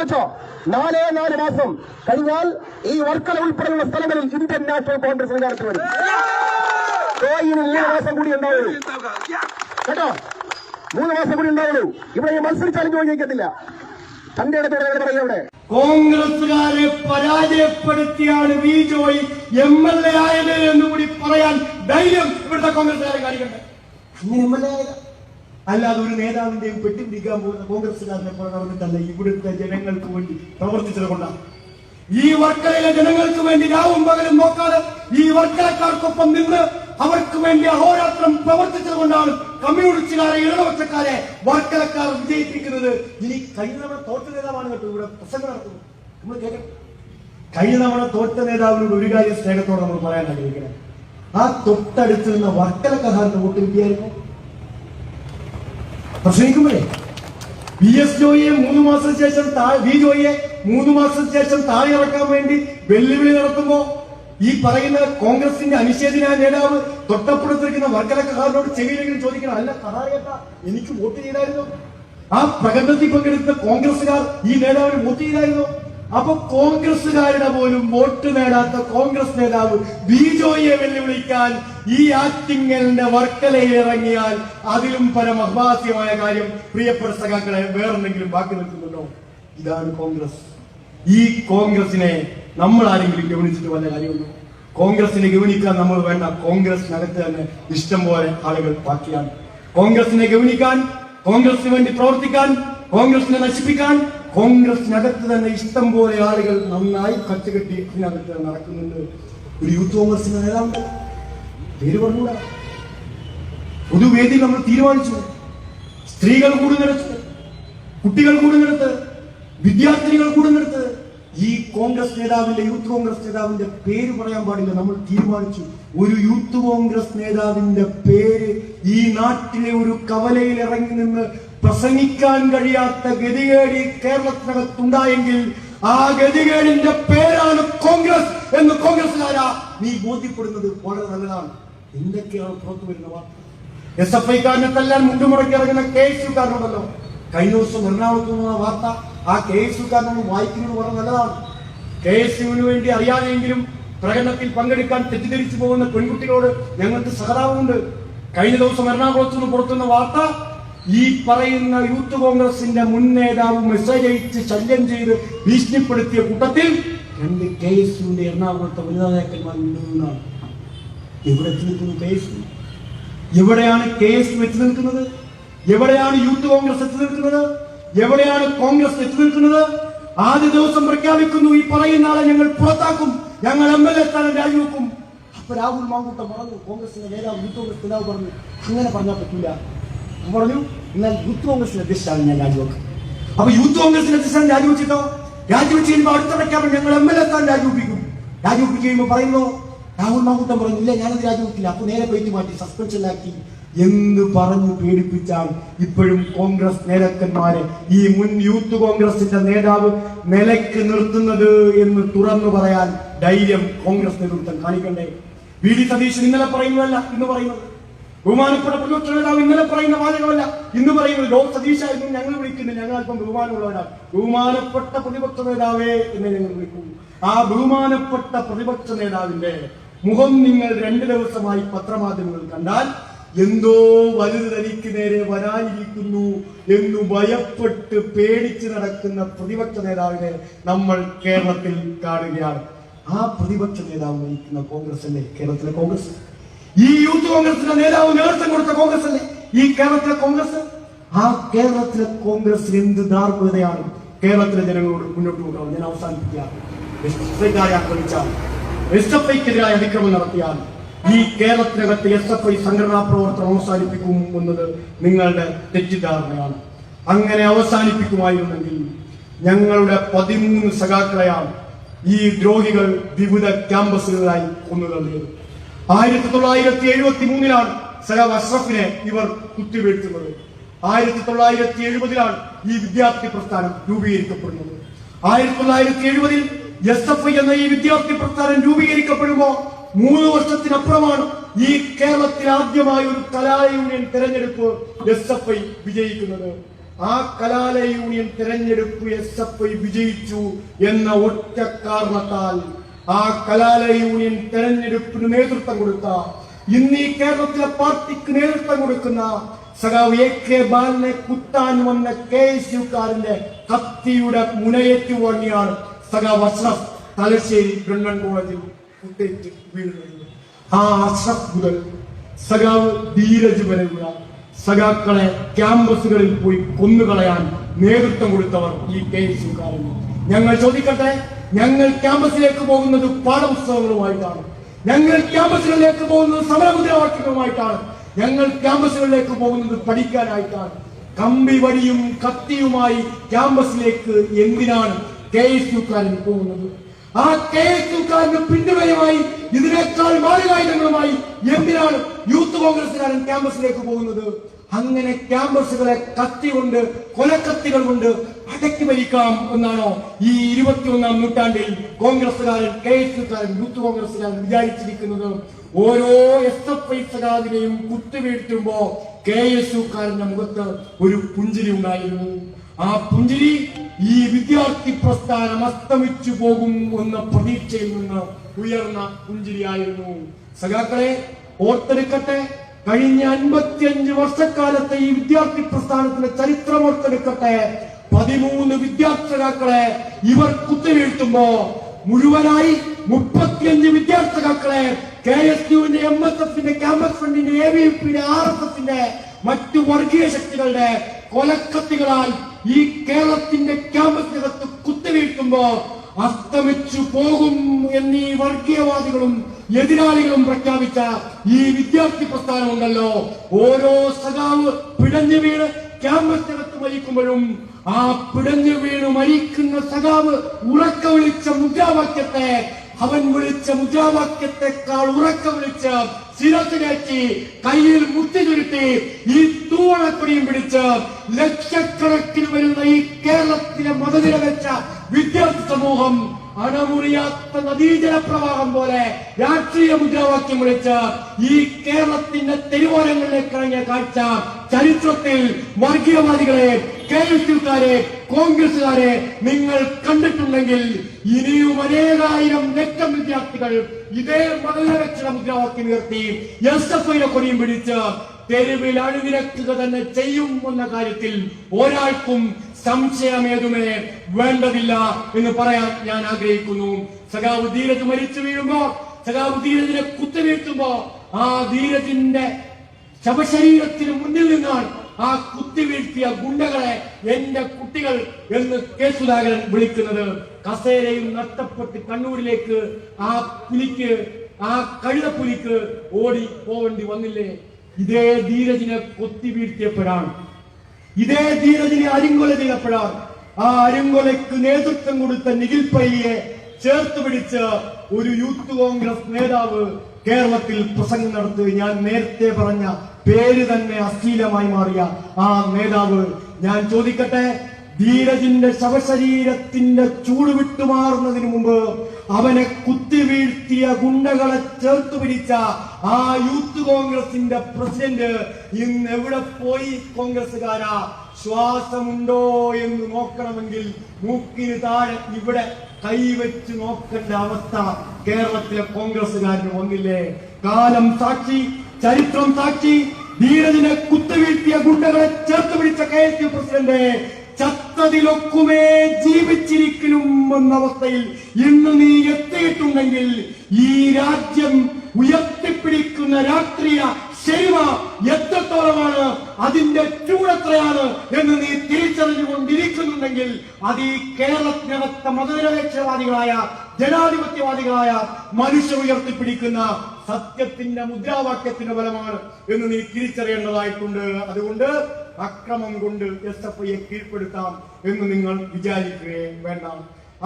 വെച്ചോ നാലേ നാല് മാസം കഴിഞ്ഞാൽ ഈ വർക്കല ഉൾപ്പെടെയുള്ള സ്ഥലങ്ങളിൽ ഇന്ത്യൻ നാഷണൽ കോൺഗ്രസ് അധികാരത്തിൽ വരും. മൂന്ന് മാസം കൂടി ഉണ്ടാവുള്ളൂ. കേട്ടോ? മൂന്ന് മാസം കൂടി ഉണ്ടാവുള്ളൂ. ഇവിടെ ഈ മത്സരിച്ചാലും ചോദിക്കത്തില്ല തന്റെ ഇടത്തോടെ പറയുക അവിടെ. കോൺഗ്രസുകാരെ പരാജയപ്പെടുത്തിയാണ് V Joy M L A ആയത് എന്ന് കൂടി പറയാൻ ധൈര്യം ഇവിടുത്തെ കോൺഗ്രസുകാരെ കാണിക്കട്ടെ. അങ്ങനെ എം എൽ എ ആയത് അല്ലാതെ ഒരു നേതാവിന്റെയും പെട്ടിപ്പിടിക്കാൻ പോകുന്ന കോൺഗ്രസ്സുകാരനെ പോലെ ഇവിടുത്തെ ജനങ്ങൾക്ക് വേണ്ടി പ്രവർത്തിച്ചത് കൊണ്ടാണ്. ഈ വർക്കലയിലെ ജനങ്ങൾക്ക് വേണ്ടി രാവും പകലും നോക്കാതെ ഈ വർക്കലക്കാർക്കൊപ്പം നിന്ന് അവർക്ക് വേണ്ടി അഹോരാത്രം പ്രവർത്തിച്ചത് കൊണ്ടാണ് കമ്മ്യൂണിസ്റ്റുകാരെ ഇടതുപക്ഷക്കാരെ വർക്കലക്കാർ വിജയിപ്പിക്കുന്നത്. ഇനി കഴിഞ്ഞ തവണ തോറ്റ നേതാവാണ് കേട്ടോ ഇവിടെ പ്രസംഗം നടത്തുന്നത്. നമ്മൾ കേൾക്കാം. കഴിഞ്ഞ തവണ തോറ്റ നേതാവിനോട് ഒരു കാര്യം സ്നേഹത്തോടെ നമ്മൾ പറയാൻ ആഗ്രഹിക്കണം ആ തൊട്ടടുത്ത് നിന്ന വർക്കലക്കാരുടെ വോട്ട് കിട്ടിയായിരുന്നു. പ്രസംഗിക്കുമ്പോഴേ വി എസ് ജോയിയെ മൂന്ന് മാസത്തിന് ശേഷം വി ജോയിയെ മൂന്ന് മാസത്തിന് ശേഷം താഴെ ഇറക്കാൻ വേണ്ടി വെല്ലുവിളി നടത്തുമ്പോ ഈ പറയുന്ന കോൺഗ്രസിന്റെ അനിഷേധിനായ നേതാവ് തൊട്ടപ്പുറത്തിരിക്കുന്ന വർക്കലക്കാരനോട് ചെവിയിലെങ്കിലും ചോദിക്കണം അല്ല കഥാകേട്ട എനിക്ക് വോട്ട് ചെയ്തായിരുന്നു ആ പ്രകടനത്തിൽ പങ്കെടുത്ത കോൺഗ്രസുകാർ ഈ നേതാവിന് വോട്ട് ചെയ്തായിരുന്നു അപ്പൊ കോൺഗ്രസുകാരുടെ പോലും വോട്ട് നേടാത്ത കോൺഗ്രസ് നേതാവ് ബിജോയെ വെല്ലുവിളിക്കാൻ ഈ ആറ്റിങ്ങലിന്റെ വർക്കലയിൽ ഇറങ്ങിയാൽ അതിലും പരമഹാസ്യമായ കാര്യം പ്രിയപ്പെട്ട സഖാക്കളെ വേറെന്തെങ്കിലും ബാക്കി നിൽക്കുന്നുണ്ടോ? ഇതാണ് കോൺഗ്രസ്. ഈ കോൺഗ്രസിനെ നമ്മൾ ആരെങ്കിലും ഗവനിച്ചിട്ട് വല്ല കാര്യമുണ്ടോ? കോൺഗ്രസിനെ ഗവനിക്കാൻ നമ്മൾ വേണ്ട കോൺഗ്രസിനകത്ത് തന്നെ ഇഷ്ടം പോലെ ആളുകൾ ബാക്കിയാണ്. കോൺഗ്രസിനെ ഗവനിക്കാൻ കോൺഗ്രസിന് വേണ്ടി പ്രവർത്തിക്കാൻ കോൺഗ്രസിനെ നശിപ്പിക്കാൻ കോൺഗ്രസിനകത്ത് തന്നെ ഇഷ്ടം പോലെ ആളുകൾ നന്നായി കച്ചുകെട്ടി അതിനകത്ത് നടക്കുന്നുണ്ട്. ഒരു യൂത്ത് കോൺഗ്രസിന്റെ നേതാവുണ്ട്. പേര് പറഞ്ഞൂടാ പൊതുവേദി നമ്മൾ തീരുമാനിച്ചു. സ്ത്രീകൾ കൂടുന്നിടത്ത് കുട്ടികൾ കൂടുന്നിടത്ത് വിദ്യാർത്ഥിനികൾ കൂടുന്നിടത്ത് ഈ കോൺഗ്രസ് നേതാവിന്റെ യൂത്ത് കോൺഗ്രസ് നേതാവിന്റെ പേര് പറയാൻ പാടില്ല. നമ്മൾ തീരുമാനിച്ചു. ഒരു യൂത്ത് കോൺഗ്രസ് നേതാവിന്റെ പേര് ഈ നാട്ടിലെ ഒരു കവലയിൽ ഇറങ്ങി നിന്ന് പ്രസംഗിക്കാൻ കഴിയാത്ത ഗതികേടി കേരളത്തിനകത്തുണ്ടായെങ്കിൽ ആ ഗതികേടിന്റെ പേരാണ് കോൺഗ്രസ് എന്ന് കോൺഗ്രസ്സുകാരാ നീ ബോധ്യപ്പെടുന്നത് വളരെ നല്ലതാണ്. എന്തൊക്കെയാണ് പുറത്തു വരുന്ന വാർത്ത? എസ് എഫ് ഐക്കാരനെ തല്ലാൻ മുണ്ടുമുറക്കി ഇറങ്ങുന്ന കെ എസ് യുക്കാരനുണ്ടല്ലോ കഴിഞ്ഞ ദിവസം എറണാകുളത്ത് നിന്ന വാർത്ത ആ കെ എസ് യുക്കാരനൊന്ന് വായിക്കുന്നത് വളരെ നല്ലതാണ്. കെ എസ് യുവിന് വേണ്ടി അറിയാതെങ്കിലും പ്രകടനത്തിൽ പങ്കെടുക്കാൻ തെറ്റിദ്ധരിച്ചു പോകുന്ന പെൺകുട്ടികളോട് ഞങ്ങൾക്ക് സഹതാപമുണ്ട്. കഴിഞ്ഞ ദിവസം എറണാകുളത്ത് നിന്ന് പുറത്തുനിന്ന വാർത്ത ഈ പറയുന്ന യൂത്ത് കോൺഗ്രസിന്റെ മുൻ നേതാവ് മെസ്സേജ് അയച്ച് ശല്യം ചെയ്ത് ഭീഷണിപ്പെടുത്തിയ കൂട്ടത്തിൽ രണ്ട് കെ എസ് യുവിന്റെ എറണാകുളത്തെ വനിതാ നേതാക്കന്മാർ ഉണ്ടെന്നാണ് എവിടെ എത്തി നിൽക്കുന്നു കെ എസ് എവിടെയാണ് കെ എസ് നിൽക്കുന്നത്? എവിടെയാണ് യൂത്ത് കോൺഗ്രസ് എത്തി നിൽക്കുന്നത്? എവിടെയാണ് കോൺഗ്രസ് എത്തി നിൽക്കുന്നത്? ആദ്യ ദിവസം പ്രഖ്യാപിക്കുന്നു ഈ പറയുന്ന ആളെ ഞങ്ങൾ പുറത്താക്കും. ഞങ്ങൾ എം എൽ എ സ്ഥാനം രാജിവെക്കും. അപ്പൊ രാഹുൽ മാങ്കൂട്ടം പറഞ്ഞു കോൺഗ്രസിന്റെ നേതാവ് യൂത്ത് കോൺഗ്രസ് നേതാവ് പറഞ്ഞു അങ്ങനെ പറഞ്ഞാൽ പറ്റൂല. അവൻ പറഞ്ഞു എന്നാൽ യൂത്ത് കോൺഗ്രസിന്റെ അധ്യക്ഷനാണ് ഞാൻ രാജിവെക്കും. അപ്പൊ യൂത്ത് കോൺഗ്രസിന് അധ്യക്ഷനാണ് രാജിവെച്ചിട്ടോ? രാജിവെച്ച് കഴിയുമ്പോൾ അടുത്ത പ്രഖ്യാപനം ഞങ്ങൾ എം എൽ എ താൻ രാജിവെപ്പിക്കും. രാജിവെപ്പിച്ച് കഴിയുമ്പോൾ പറയുന്നു രാഹുൽ മാങ്കൂട്ടം പറഞ്ഞു ഇല്ല ഞാനത് രാജിവെക്കില്ല. അപ്പൊ നേരെ പോയിട്ട് മാറ്റി സസ്പെൻഷൻ സസ്പെൻഷനിലാക്കി എന്ന് പറഞ്ഞു പേടിപ്പിച്ചാൽ ഇപ്പോഴും കോൺഗ്രസ് നേതാക്കന്മാരെ ഈ മുൻ യൂത്ത് കോൺഗ്രസിന്റെ നേതാവ് നിലയ്ക്ക് നിർത്തുന്നത് എന്ന് തുറന്നു പറയാൻ ധൈര്യം കോൺഗ്രസ് നേതൃത്വം കാണിക്കണ്ടേ? വി. ഡി. സതീശൻ ഇന്നലെ പറയുന്നതല്ല ഇന്ന് പറയുന്നത്. ബഹുമാനപ്പെട്ട ഇന്നലെ പറയുന്ന വാചകമല്ല. ഇന്ന് പറയുന്നത് ലോ സതീശ എന്ന് ഞങ്ങൾ വിളിക്കുന്നില്ല ഞങ്ങൾ അല്പം ബഹുമാനമുള്ളവരാണ്. ബഹുമാനപ്പെട്ട പ്രതിപക്ഷ നേതാവേ എന്ന് ഞങ്ങൾ വിളിക്കുന്നു. ആ ബഹുമാനപ്പെട്ട പ്രതിപക്ഷ നേതാവിന്റെ മുഖം നിങ്ങൾ രണ്ടു ദിവസമായി പത്രമാധ്യമങ്ങൾ കണ്ടാൽ എന്തോ വലുത് തനിക്ക് നേരെ വരാനിരിക്കുന്നു എന്ന് ഭയപ്പെട്ട് പേടിച്ച് നടക്കുന്ന പ്രതിപക്ഷ നേതാവിനെ നമ്മൾ കേരളത്തിൽ കാണുകയാണ്. ആ പ്രതിപക്ഷ നേതാവ് നയിക്കുന്ന കോൺഗ്രസ് അല്ലേ? കേരളത്തിലെ കോൺഗ്രസ്. ഈ യൂത്ത് കോൺഗ്രസിന്റെ നേതാവ് നേതൃത്വം കൊടുത്ത കോൺഗ്രസ് അല്ലേ ഈ കേരളത്തിലെ കോൺഗ്രസ്? ആ കേരളത്തിലെ കോൺഗ്രസ് എന്ത് ധാർമ്മികതയാണ്? കേരളത്തിലെ ജനങ്ങളോട് മുന്നോട്ട് പോകാൻ ഞാൻ അവസാനിപ്പിക്കുകയാണ്. അതിക്രമം നടത്തിയാൽ ഈ കേരളത്തിനകത്ത് എസ് എഫ് ഐ സംഘടനാ പ്രവർത്തനം അവസാനിപ്പിക്കും എന്നത് നിങ്ങളുടെ തെറ്റിദ്ധാരണയാണ്. അങ്ങനെ അവസാനിപ്പിക്കുമായിരുന്നെങ്കിൽ ഞങ്ങളുടെ പതിമൂന്ന് സഖാക്കളെയാണ് ഈ ദ്രോഹികൾ വിവിധ ക്യാമ്പസുകളിലായി കൊന്നുതള്ളിയത് ആയിരത്തി തൊള്ളായിരത്തി എഴുപത്തി മൂന്നിലാണ് സലാം അഷ്റഫിനെ ഇവർ കുത്തിവീഴ്ത്തുന്നത്. ആയിരത്തി തൊള്ളായിരത്തി എഴുപതിലാണ് ഈ വിദ്യാർത്ഥി പ്രസ്ഥാനം രൂപീകരിക്കപ്പെടുന്നത്. ആയിരത്തി തൊള്ളായിരത്തി എഴുപതിൽ എസ് എഫ് ഐ എന്ന ഈ വിദ്യാർത്ഥി പ്രസ്ഥാനം രൂപീകരിക്കപ്പെടുമ്പോ മൂന്ന് വർഷത്തിനപ്പുറമാണ് ഈ കേരളത്തിൽ ആദ്യമായി ഒരു കലാ യൂണിയൻ തെരഞ്ഞെടുപ്പ് എസ് എഫ് ഐ വിജയിക്കുന്നത്. ആ കലാലയ യൂണിയൻ തെരഞ്ഞെടുപ്പ് എസ് എഫ് ഐ വിജയിച്ചു എന്ന ഒറ്റ കാരണത്താൽ ആ കലാലയ യൂണിയൻ തെരഞ്ഞെടുപ്പിന് നേതൃത്വം കൊടുത്ത ഇന്ന് ഈ കേരളത്തിലെ പാർട്ടിക്ക് നേതൃത്വം കൊടുക്കുന്ന സഖാവ് എ കെ ബാലനെ കുത്താൻ വന്ന കെ എസ് യുക്കാരന്റെ കത്തിയുടെ മുനയേറ്റു വാങ്ങിയാണ് സഖാവ് അഷ്റഫ് തലശ്ശേരി ഗവൺമെന്റ് കോളേജിൽ കുത്തേറ്റ് വീഴുന്നത്. ആ അഷ്റഫ് മുതൽ സഖാവ് ധീരജ് വരെയുള്ള സഖാക്കളെ ക്യാമ്പസുകളിൽ പോയി കൊന്നുകളയാൻ നേതൃത്വം കൊടുത്തവർ ഈ കെ എസ് യുക്കാരൻ ഞങ്ങൾ ചോദിക്കട്ടെ? ഞങ്ങൾ ക്യാമ്പസിലേക്ക് പോകുന്നത് പാഠപുസ്തകങ്ങളുമായിട്ടാണ് ഞങ്ങൾ ക്യാമ്പസുകളിലേക്ക് പോകുന്നത് സമരമുദ്രാവാക്യങ്ങളുമായിട്ടാണ്. ഞങ്ങൾ ക്യാമ്പസുകളിലേക്ക് പോകുന്നത് പഠിക്കാനായിട്ടാണ്. കമ്പി വടിയും കത്തിയുമായി ക്യാമ്പസിലേക്ക് എന്തിനാണ് കെ എസ് യുക്കാരൻ പോകുന്നത്? ആ കെ എസ് യുക്കാരന് പിന്തുണയുമായി ഇതിനേക്കാൾ മാരകായുധങ്ങളുമായി എന്തിനാണ് യൂത്ത് കോൺഗ്രസുകാരൻ ക്യാമ്പസിലേക്ക് പോകുന്നത്? അങ്ങനെ ക്യാമ്പസുകളെ കത്തി കൊണ്ട് കൊലക്കത്തികൾ കൊണ്ട് അടക്കി ഭരിക്കാം എന്നാണോ ഈ ഇരുപത്തിയൊന്നാം നൂറ്റാണ്ടിൽ കോൺഗ്രസുകാരൻ കെ എസ് യുക്കാരൻ യൂത്ത് കോൺഗ്രസുകാരൻ വിചാരിച്ചിരിക്കുന്നത്? ഓരോ എസ് എഫ് ഐ സഖാവിനെയും കുത്തുവീഴ്ത്തുമ്പോ കെ എസ് യുക്കാരന്റെ മുഖത്ത് ഒരു പുഞ്ചിരി ഉണ്ടായിരുന്നു. ആ പുഞ്ചിരി ഈ വിദ്യാർത്ഥി പ്രസ്ഥാനം അസ്തമിച്ചു പോകും എന്ന പ്രതീക്ഷയിൽ നിന്ന് ഉയർന്ന പുഞ്ചിരിയായിരുന്നു. സഖാക്കളെ ഓർത്തെടുക്കട്ടെ കഴിഞ്ഞ അൻപത്തിയഞ്ച് വർഷക്കാലത്തെ ഈ വിദ്യാർത്ഥി പ്രസ്ഥാനത്തിന്റെ ചരിത്രം ഓർത്തെടുക്കട്ടെ. പതിമൂന്ന് വിദ്യാർത്ഥികളെ ഇവർ കുത്തിവീഴ്ത്തുമ്പോ മുഴുവനായി മുപ്പത്തിയഞ്ച് വിദ്യാർത്ഥികളെ കെ എസ് യുവിന്റെ എം എസ് എഫിന്റെ ക്യാമ്പസ് ഫ്രണ്ടിന്റെ എ വി പിന്നെ ആർ എസ് എഫിന്റെ മറ്റു വർഗീയ ശക്തികളുടെ കൊലക്കത്തികളാൽ ഈ കേരളത്തിന്റെ ക്യാമ്പസിനകത്ത് കുത്തിവീഴ്ത്തുമ്പോ അസ്തമിച്ചു പോകും എന്നീ വർഗീയവാദികളും എതിരാളികളും പ്രഖ്യാപിച്ച ഈ വിദ്യാർത്ഥി പ്രസ്ഥാനമുണ്ടല്ലോ. ഓരോ സഖാവ് പിടഞ്ഞു വീണ് ക്യാമ്പസിനകത്ത് മരിക്കുമ്പോഴും ആ പിടഞ്ഞു വീണു മരിക്കുന്ന സഖാവ് ഉറക്ക വിളിച്ച മുദ്രാവാക്യത്തെ അവൻ വിളിച്ച മുദ്രാവാക്യത്തെക്കാൾ ഉറക്ക വിളിച്ച് ശിരസ് കയറ്റി കയ്യിൽ മുത്തി ചുരുട്ടി ഈ തൂവണക്കൊടിയും പിടിച്ച് ലക്ഷക്കണക്കിന് വരുന്ന ഈ കേരളത്തിലെ മതനിരവെച്ച വിദ്യാർത്ഥി സമൂഹം അണമുറിയാത്ത നദീജല പ്രവാഹം പോലെ രാഷ്ട്രീയ മുദ്രാവാക്യം വിളിച്ച് ഈ കേരളത്തിന്റെ തെരുവോരങ്ങളിലേക്ക് ഇറങ്ങിയ കാഴ്ച ചരിത്രത്തിൽ വർഗീയവാദികളെ കെ എസ് യുക്കാരെ കോൺഗ്രസുകാരെ നിങ്ങൾ കണ്ടിട്ടുണ്ടെങ്കിൽ ഇനിയും അനേകായിരം ലക്ഷം വിദ്യാർത്ഥികൾ ഇതേ മതനിരക്ഷണ മുദ്രാവാക്യം ഉയർത്തി എസ് എഫ് ഐയുടെ കൊടിയും പിടിച്ച് തെരുവിൽ അണിനിരക്കുക തന്നെ ചെയ്യും എന്ന കാര്യത്തിൽ ഒരാൾക്കും സംശയമേതുമേ വേണ്ടതില്ല എന്ന് പറയാൻ ഞാൻ ആഗ്രഹിക്കുന്നു. സഖാവ് ധീരജ് മരിച്ചു വീഴുമ്പോ സഖാവ് ധീരജിനെ കുത്തിവീഴ്ത്തുമ്പോ ആ ധീരജിന്റെ ശവശരീരത്തിന് മുന്നിൽ നിന്നാണ് ആ കുത്തിവീഴ്ത്തിയ ഗുണ്ടകളെ എന്റെ കുട്ടികൾ എന്ന് കെ സുധാകരൻ വിളിക്കുന്നത്. കസേരയും നഷ്ടപ്പെട്ട് കണ്ണൂരിലേക്ക് ആ പുലിക്ക് ആ കഴുതപ്പുലിക്ക് ഓടി പോവേണ്ടി വന്നില്ലേ? ഇതേ ധീരജിനെ കൊത്തി വീഴ്ത്തിയപ്പോഴാണ് ഇതേ ധീരജിനെ അരിങ്കൊല ചെയ്തപ്പോഴാണ് ആ അരിങ്കൊലയ്ക്ക് നേതൃത്വം കൊടുത്ത നിഖിൽ പയ്യെ ചേർത്ത് പിടിച്ച് ഒരു യൂത്ത് കോൺഗ്രസ് നേതാവ് കേരളത്തിൽ പ്രസംഗം നടത്തി. ഞാൻ നേരത്തെ പറഞ്ഞ പേര് തന്നെ അശ്ലീലമായി മാറിയ ആ നേതാവ്. ഞാൻ ചോദിക്കട്ടെ ധീരജിന്റെ ശവശരീരത്തിന്റെ ചൂട് വിട്ടുമാറുന്നതിന് മുമ്പ് അവനെ കുത്തി വീഴ്ത്തിയ ഗുണ്ടകളെ ചേർത്ത് പിടിച്ച ആ യൂത്ത് കോൺഗ്രസിന്റെ പ്രസിഡന്റ് ഇന്ന് എവിടെ പോയി കോൺഗ്രസുകാരാ ശ്വാസമുണ്ടോ എന്ന് നോക്കണമെങ്കിൽ മൂക്കിന് താഴെ ഇവിടെ കൈവച്ച് നോക്കേണ്ട അവസ്ഥ കേരളത്തിലെ കോൺഗ്രസുകാരന് വന്നില്ലേ? കാലം സാക്ഷി ചരിത്രം സാക്ഷി ധീരജിനെ കുത്തുവീഴ്ത്തിയ ഗുണ്ടകളെ ചേർത്ത് പിടിച്ച കെ എസ് യു പ്രസിഡന്റ് ചത്തതിലൊക്കുമേ ജീവിച്ചിരിക്കുന്നുവെന്ന അവസ്ഥയിൽ ഇന്ന് നീ എത്തിയിട്ടുണ്ടെങ്കിൽ ഈ രാജ്യം ഉയർത്തിപ്പിടിക്കുന്ന രാഷ്ട്രീയ ശരിമ എത്രത്തോളമാണ് അതിന്റെ ചൂടെത്രയാണ് എന്ന് നീ തിരിച്ചറിഞ്ഞുകൊണ്ടിരിക്കുന്നുണ്ടെങ്കിൽ അത് ഈ കേരളത്തിനകത്തെ മതനിരപേക്ഷവാദികളായ ജനാധിപത്യവാദികളായ മനുഷ്യ ഉയർത്തിപ്പിടിക്കുന്ന സത്യത്തിന്റെ മുദ്രാവാക്യത്തിന്റെ ഫലമാണ് എന്ന് നീ തിരിച്ചറിയേണ്ടതായിട്ടുണ്ട്. അതുകൊണ്ട് അക്രമം കൊണ്ട് എസ് എഫ് ഐയെ കീഴ്പ്പെടുത്താം എന്ന് നിങ്ങൾ വിചാരിക്കുകയും വേണ്ട.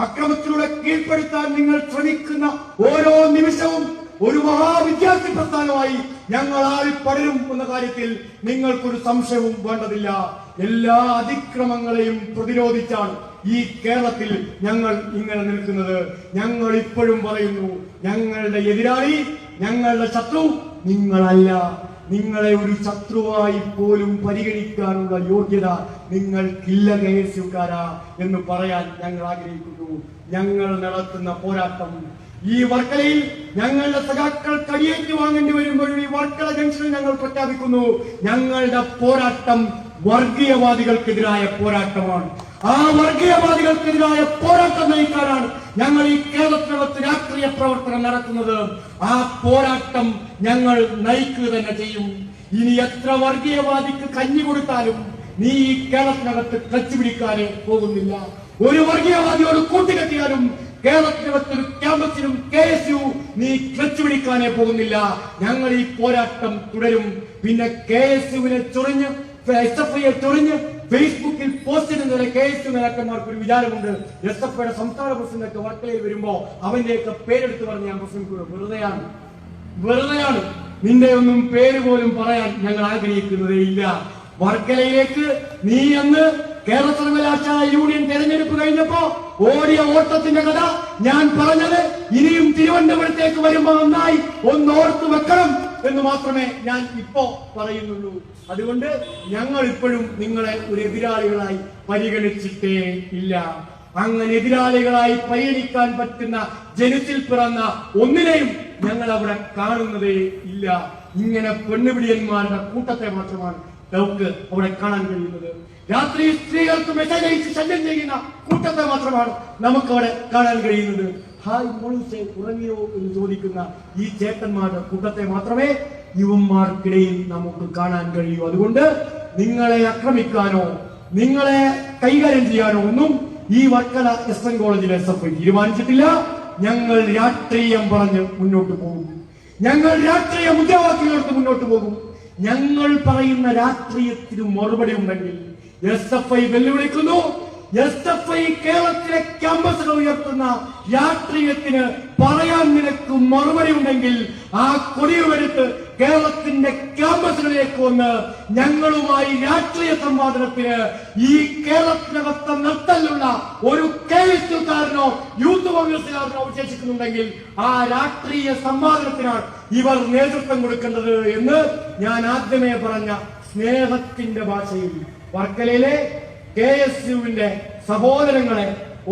അക്രമത്തിലൂടെ കീഴ്പ്പെടുത്താൻ നിങ്ങൾ ശ്രമിക്കുന്ന ഓരോ നിമിഷവും ഒരു മഹാവിദ്യാർത്ഥി പ്രസ്ഥാനമായി ഞങ്ങൾ ആയി പടരും എന്ന കാര്യത്തിൽ നിങ്ങൾക്കൊരു സംശയവും വേണ്ടതില്ല. എല്ലാ അതിക്രമങ്ങളെയും പ്രതിരോധിച്ചാണ് ഈ കേരളത്തിൽ ഞങ്ങൾ ഇങ്ങനെ നിൽക്കുന്നത്. ഞങ്ങൾ ഇപ്പോഴും പറയുന്നു ഞങ്ങളുടെ എതിരാളി ഞങ്ങളുടെ ശത്രു നിങ്ങളല്ല. നിങ്ങളെ ഒരു ശത്രുവായി പോലും പരിഗണിക്കാനുള്ള യോഗ്യത നിങ്ങൾക്കില്ല കെ എസ് എന്ന് പറയാൻ ഞങ്ങൾ ആഗ്രഹിക്കുന്നു. ഞങ്ങൾ നടത്തുന്ന പോരാട്ടം. ഈ വർക്കലയിൽ ഞങ്ങളുടെ സഖാക്കൾ കടിയേറ്റ് വാങ്ങേണ്ടി വരുമ്പോഴും ഈ വർക്കല ജംഗ്ഷനിൽ ഞങ്ങൾ പ്രഖ്യാപിക്കുന്നു. ഞങ്ങളുടെ പോരാട്ടം വർഗീയവാദികൾക്കെതിരായ പോരാട്ടമാണ്. ആ വർഗീയവാദികൾക്കെതിരായ പോരാട്ടം നയിക്കാനാണ് ഞങ്ങൾ ഈ കേരളത്തിനകത്ത് രാഷ്ട്രീയ പ്രവർത്തനം നടത്തുന്നത്. ആ പോരാട്ടം ഞങ്ങൾ നയിക്കുക തന്നെ ചെയ്യും. ഇനി എത്ര വർഗീയവാദിക്ക് കഞ്ഞി കൊടുത്താലും നീ ഈ കേരളത്തിനകത്ത് ക്ലച്ച് പിടിക്കാനേ പോകുന്നില്ല. ഒരു വർഗീയവാദിയോട് കൂട്ടുകെട്ടിയാലും കേരളത്തിനകത്ത് ഒരു ക്യാമ്പസിനും കെ എസ് യു നീ ക്ലച്ച് പിടിക്കാനേ പോകുന്നില്ല. ഞങ്ങൾ ഈ പോരാട്ടം തുടരും. പിന്നെ കെ എസ് യുവിനെ ചൊറിഞ്ഞ് എസ് എഫ് ഐയെ ചൊറിഞ്ഞ് ഫേസ്ബുക്കിൽ പോസ്റ്റ് ചെയ്യുന്നതിലെ കെ എസ് യു നേതാക്കന്മാർക്ക് ഒരു വിചാരമുണ്ട്. എസ് എഫ് ഐയുടെ സംസ്ഥാന പ്രസിഡന്റ് വർക്കലയിൽ വരുമ്പോ അവന്റെയൊക്കെ പേരെടുത്ത് പറഞ്ഞ് ഞാൻ പ്രസംഗിക്കുന്നത് വെറുതെയാണ്. വെറുതെയാണ്. നിന്റെ ഒന്നും പേര് പോലും പറയാൻ ഞങ്ങൾ ആഗ്രഹിക്കുന്നതേ ഇല്ല. വർക്കലയിലേക്ക് നീ അന്ന് കേരള സർവകലാശാല യൂണിയൻ തെരഞ്ഞെടുപ്പ് കഴിഞ്ഞപ്പോ ഓടിയ ഓട്ടത്തിന്റെ കഥ ഞാൻ പറഞ്ഞത് ഇനിയും തിരുവനന്തപുരത്തേക്ക് വരുമ്പോ നന്നായി ഒന്ന് ഓർത്തു വെക്കണം. എന്ന് മാത്രമേ ഞാൻ ഇപ്പോ പറയുന്നുള്ളൂ. അതുകൊണ്ട് ഞങ്ങൾ ഇപ്പോഴും നിങ്ങളെ ഒരു എതിരാളികളായി പരിഗണിച്ചിട്ടേ ഇല്ല. അങ്ങനെ എതിരാളികളായി പരിഗണിക്കാൻ പറ്റുന്ന ജനത്തിൽ പിറന്ന ഒന്നിനെയും ഞങ്ങൾ അവിടെ കാണുന്നതേ ഇല്ല. ഇങ്ങനെ പെണ്ണുപിടിയന്മാരുടെ കൂട്ടത്തെ മാത്രമാണ് നമുക്ക് അവിടെ കാണാൻ കഴിയുന്നത്. രാത്രി സ്ത്രീകൾക്ക് മെസ്സേജ് അയച്ച് ശല്യം ചെയ്യുന്ന കൂട്ടത്തെ മാത്രമാണ് നമുക്ക് അവിടെ കാണാൻ കഴിയുന്നത്. ഹായ് മോളൂസെ ഉറങ്ങിയോ എന്ന് ചോദിക്കുന്ന ഈ ചേട്ടന്മാരുടെ കൂട്ടത്തെ മാത്രമേ യുവന്മാർക്കിടയിൽ നമുക്ക് കാണാൻ കഴിയൂ. അതുകൊണ്ട് നിങ്ങളെ ആക്രമിക്കാനോ നിങ്ങളെ കൈകാര്യം ചെയ്യാനോ ഒന്നും ഈ വർക്കല എസ് എൻ കോളേജിൽ എസ് എഫ് തീരുമാനിച്ചിട്ടില്ല. ഞങ്ങൾ രാഷ്ട്രീയം പറഞ്ഞ് മുന്നോട്ട് പോകും. ഞങ്ങൾ രാഷ്ട്രീയ മുദ്രാവാക്യങ്ങൾക്ക് മുന്നോട്ട് പോകും. ഞങ്ങൾ പറയുന്ന രാഷ്ട്രീയത്തിന് മറുപടി ഉണ്ടെങ്കിൽ എസ് എഫ് ഐ വെല്ലുവിളിക്കുന്നു. എസ് എഫ് ഐ കേരളത്തിലെ ക്യാമ്പസുകൾ ഉയർത്തുന്ന രാഷ്ട്രീയത്തിന് പറയാൻ നിനക്ക് മറുപടി ഉണ്ടെങ്കിൽ ആ കൊടിയുമെടുത്ത് കേരളത്തിന്റെ ക്യാമ്പസുകളിലേക്ക് വന്ന് ഞങ്ങളുമായി രാഷ്ട്രീയ സംവാദനത്തിന് ഈ കേരളത്തിനകത്ത് നിർത്തലുള്ള ഒരു കെ എസ് യുക്കാരനോ യൂത്ത് കോൺഗ്രസുകാരനോ അവശേഷിക്കുന്നുണ്ടെങ്കിൽ ആ രാഷ്ട്രീയ സംവാദനത്തിനാണ് ഇവർ നേതൃത്വം കൊടുക്കേണ്ടത് എന്ന് ഞാൻ ആദ്യമേ പറഞ്ഞ സ്നേഹത്തിന്റെ ഭാഷയിൽ വർക്കലയിലെ കെ എസ് യുവിന്റെ സഹോദരങ്ങളെ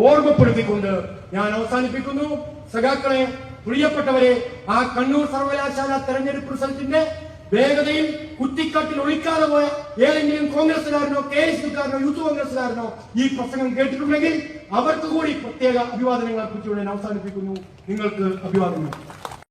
ഓർമ്മപ്പെടുത്തിക്കൊണ്ട് ഞാൻ അവസാനിപ്പിക്കുന്നു. സഖാക്കളെ പ്രിയപ്പെട്ടവരെ ആ കണ്ണൂർ സർവകലാശാല തെരഞ്ഞെടുപ്പ് റിസൾട്ടിന്റെ വേഗതയിൽ കുറ്റിക്കാട്ടിൽ ഒഴിക്കാതെ പോയ ഏതെങ്കിലും കോൺഗ്രസുകാരനോ കെ എസ് യുക്കാരനോ യൂത്ത് കോൺഗ്രസുകാരനോ ഈ പ്രസംഗം കേട്ടിട്ടുണ്ടെങ്കിൽ അവർക്ക് കൂടി പ്രത്യേക അഭിവാദനങ്ങൾ അർപ്പിച്ചുകൊണ്ട് ഞാൻ അവസാനിപ്പിക്കുന്നു. നിങ്ങൾക്ക് അഭിവാദനം